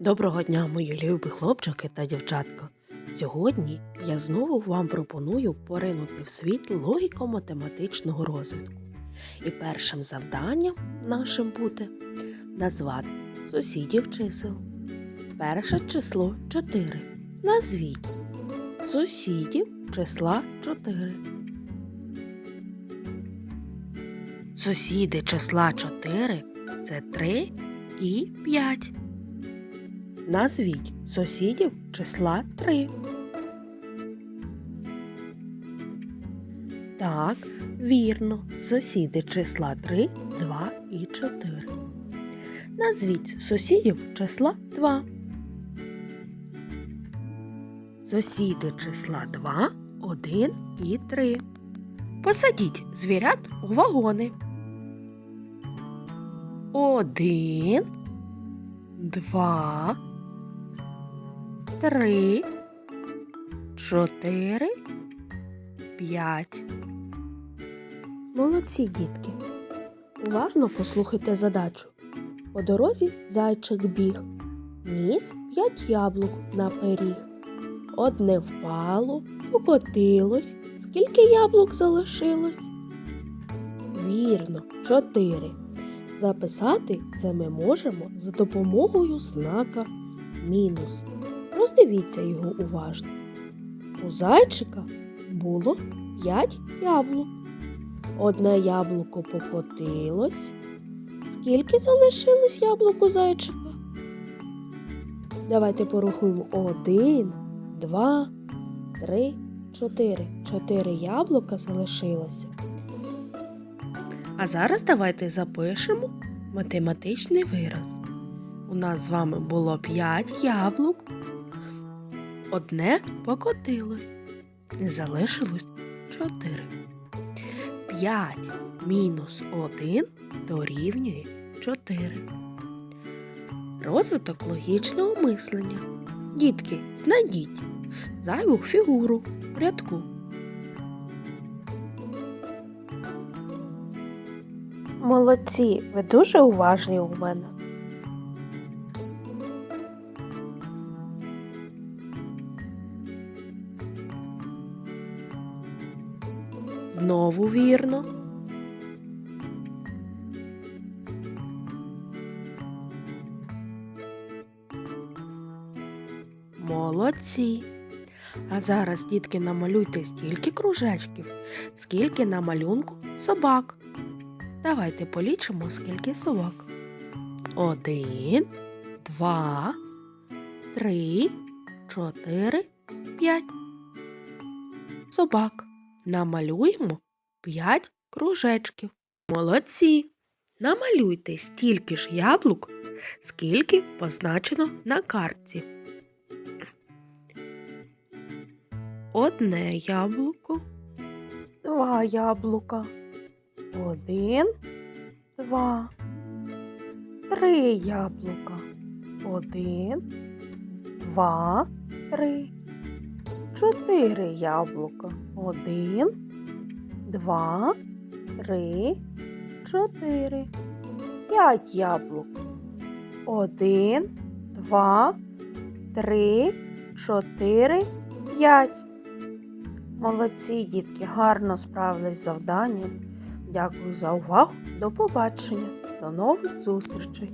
Доброго дня, мої любі хлопчики та дівчатка. Сьогодні я знову вам пропоную поринути в світ логіко-математичного розвитку. І першим завданням нашим буде назвати сусідів чисел. Перше число 4. Назвіть сусідів числа 4. Сусіди числа 4 це 3 і 5. Назвіть сусідів числа 3. Так, вірно, сусіди числа 3, 2 і 4. Назвіть сусідів числа 2. Сусіди числа 2, 1 і 3. Посадіть звірят у вагони. Один, два, три, чотири, п'ять. Молодці, дітки. Уважно послухайте задачу. По дорозі зайчик біг, ніс п'ять яблук на пиріг. Одне впало, покотилось. Скільки яблук залишилось? Вірно, чотири. Записати це ми можемо за допомогою знака мінус. Роздивіться його уважно. У зайчика було 5 яблук. Одне яблуко покотилось. Скільки залишилось яблук у зайчика? Давайте порахуємо один, два, три, чотири. Чотири яблука залишилося. А зараз давайте запишемо математичний вираз. У нас з вами було 5 яблук. Одне покотилось. І залишилось 4. 5 мінус 1 дорівнює 4. Розвиток логічного мислення. Дітки, знайдіть зайву фігуру в рядку. Молодці, ви дуже уважні у мене. Знову вірно. Молодці. А зараз, дітки, намалюйте стільки кружечків, скільки на малюнку собак. Давайте полічимо, скільки собак. Один, два, три, чотири, п'ять. Собак. Намалюємо п'ять кружечків. Молодці. Намалюйте стільки ж яблук, скільки позначено на картці. Одне яблуко. Два яблука. Один, два, три яблука. Один, два, три. Чотири яблука. Один, два, три, чотири. П'ять яблук. Один, два, три, чотири, п'ять. Молодці, дітки, гарно справились з завданням. Дякую за увагу. До побачення. До нових зустрічей!